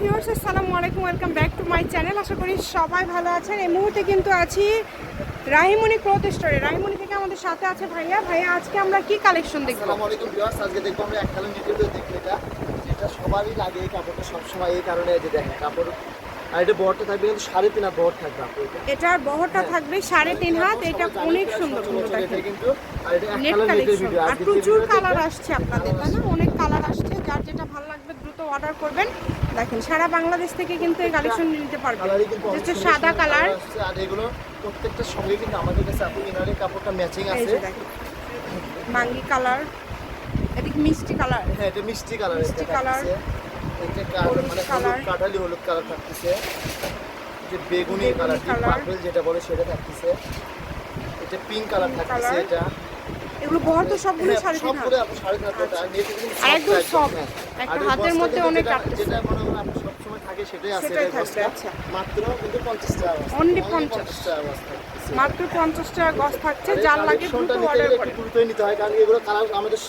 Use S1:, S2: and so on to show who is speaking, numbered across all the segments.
S1: Viewers আসসালামু আলাইকুম welcome back to my channel আশা করি সবাই ভালো আছেন। এই মুহূর্তে কিন্তু আছি রাহিমণি ক্লথ স্টোরে। রাহিমণি থেকে আমাদের সাথে আছে ভাইয়া। ভাইয়া আজকে আমরা কি কালেকশন দেখব?
S2: আসসালামু আলাইকুম ভিউয়ার্স আজকে দেখব আমরা এক কালার নিতে দেখব এটা যেটা সবারই লাগে এই কাপড়টা সবসময় এই কারণে যে দেখেন কাপড় আর এটা বহরটা থাকবে কিন্তু সাড়ে তিন হাত বহর থাকবে
S1: এটার বহরটা থাকবে সাড়ে তিন হাত এটা অনেক সুন্দর কিন্তু
S2: আর
S1: কালেকশন প্রচুর কালার আসছে আপনাদের তাই না? অনেক কালার আসছে। যার যেটা ভালো লাগবে দ্রুত অর্ডার করবেন। দেখেন সারা বাংলাদেশ থেকে কিন্তু এই কালেকশন নিতে পারবেন হচ্ছে সাদা কালার
S2: আর এগুলো প্রত্যেকটার সঙ্গে কিন্তু আমাদের কাছে আপু ইনারের কাপড়টা ম্যাচিং আছে।
S1: মাঙ্গি কালার এদিকে মিষ্টি কালার
S2: হ্যাঁ এটা মিষ্টি কালার
S1: মিষ্টি কালার
S2: এটা কা-
S1: হলুদ
S2: মানে কাঠালি হলুদ কালার থাকতেছে। যে বেগুনি কালার পার্পল যেটা বলে সেটা থাকতেছে। এটা পিঙ্ক কালার থাকতেছে এটা।
S1: এগুলো বহর তো সবগুলো
S2: হ্যাঁ,
S1: সাড়ে তিন হাত
S2: আর
S1: একদম
S2: হ্যাঁ।
S1: একটা হাতের মধ্যে অনেক
S2: যেটা- যেটা মনে আপনার সবসময় থাকে সেটাই আছে
S1: সেটাই থাকবে। আচ্ছা।
S2: মাত্র কিন্তু 50 টাকা বস্তা।
S1: Only
S2: Only
S1: 50
S2: টাকা
S1: মাত্র পঞ্চাশ টাকা গজ থাকছে যার লাগে দ্রুত
S2: নিতে
S1: অর্ডার করে
S2: দ্রুতই নিতে হয় কারণ এগুলো কালার আমাদের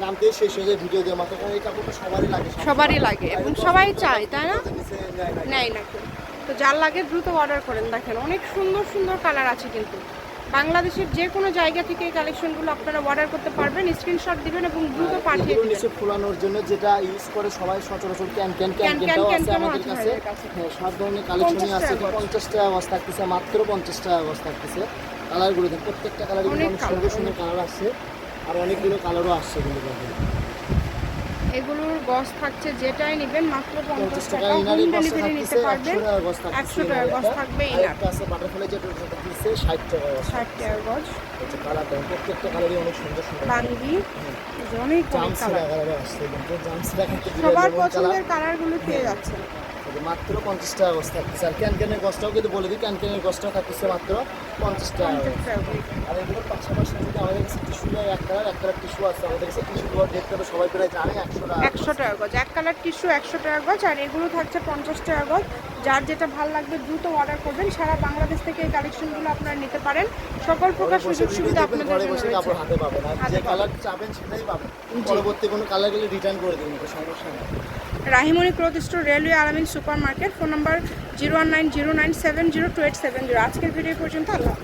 S2: নাম দিয়ে শেষ হয়ে যায় ভিডিও দিয়ে মাত্র কারণ এই কাপড়টা সবারই লাগে
S1: সবারই লাগে এবং সবাই চায় তাই না
S2: নেয় না।
S1: তো যার লাগে দ্রুত অর্ডার করেন দেখেন অনেক সুন্দর সুন্দর কালার আছে কিন্তু বাংলাদেশের যে কোনো জায়গা থেকে এই কালেকশনগুলো আপনারা অর্ডার করতে পারবেন স্ক্রিনশট দিবেন এবং দ্রুত পাঠিয়ে
S2: এগুলো
S1: দিবেন।
S2: নিচে ফোলানোর জন্য যেটা ইউজ করে সবাই সচরাচর ক্যান ক্যান ক্যান
S1: ক্যান,
S2: ক্যানটাও
S1: ক্যান
S2: আছে আমাদের
S1: আছে
S2: কাছে। হ্যাঁ সব ধরনের কালেকশনই
S1: 50
S2: আছে। পঞ্চাশ টাকা গজ থাকতেছে মাত্র পঞ্চাশ টাকা গজ থাকতেছে। কালারগুলো প্রত্যেকটা কালার
S1: অনেক
S2: সুন্দর সুন্দর কালার আসছে আর অনেকগুলো কালারও আসছে কিন্তু
S1: এগুলোর গজ থাকছে যেটাই নেবেন মাত্র পঞ্চাশ টাকা। হোম ডেলিভারি নিতে পারবেন।
S2: একশো টাকা গজ থাকতেছে
S1: একশো টাকা গজ
S2: ইনারেরটা।
S1: থাকবে
S2: আছে বাটারফ্লাই যেটা থাকতেছে ষাট টাকা
S1: ষাট টাকা গজ
S2: হচ্ছে কালার প্রত্যেকটা কালারই অনেক সুন্দর সুন্দর
S1: বাঙ্গি অনেক অনেক কালার
S2: আসছে কিন্তু
S1: সবার পছন্দের
S2: কালার।
S1: কালারগুলো পেয়ে যাচ্ছেন।
S2: তবে মাত্র পঞ্চাশ টাকা গজ থাকতেছে। আর ক্যান ক্যানের কিন্তু বলে দিই ক্যান ক্যানের গজটাও থাকতেছে মাত্র পঞ্চাশ টাকা। আর এগুলোর পাশাপাশি যদি আমাদের কাছে টিস্যু এক কালার এক কালার টিস্যু আছে আমাদের কাছে। টিস্যু দেখতে সবাই প্রায় জানে একশো টাকা
S1: একশো টাকা গজ। এক কালার টিস্যু একশো টাকা গজ আর এগুলো থাকছে পঞ্চাশ টাকা গজ। যার যেটা ভালো লাগবে দ্রুত অর্ডার করবেন। সারা বাংলাদেশ থেকে এই কালেকশনগুলো আপনারা নিতে পারেন। সকল প্রকার সুযোগ সুবিধা আপনাদের জন্য রয়েছে।
S2: হাতে পাবেন। আর যে কালার চাবেন সেটাই পাবেন। পরবর্তী কোনো কালার গেলে রিটার্ন করে দেবেন কোনো সমস্যা নেই।
S1: Rahimoni cloth store railway Alamin super market phone number zero one nine zero nine seven zero two eight seven zero. আজকের ভিডিও পর্যন্ত আল্লাহ।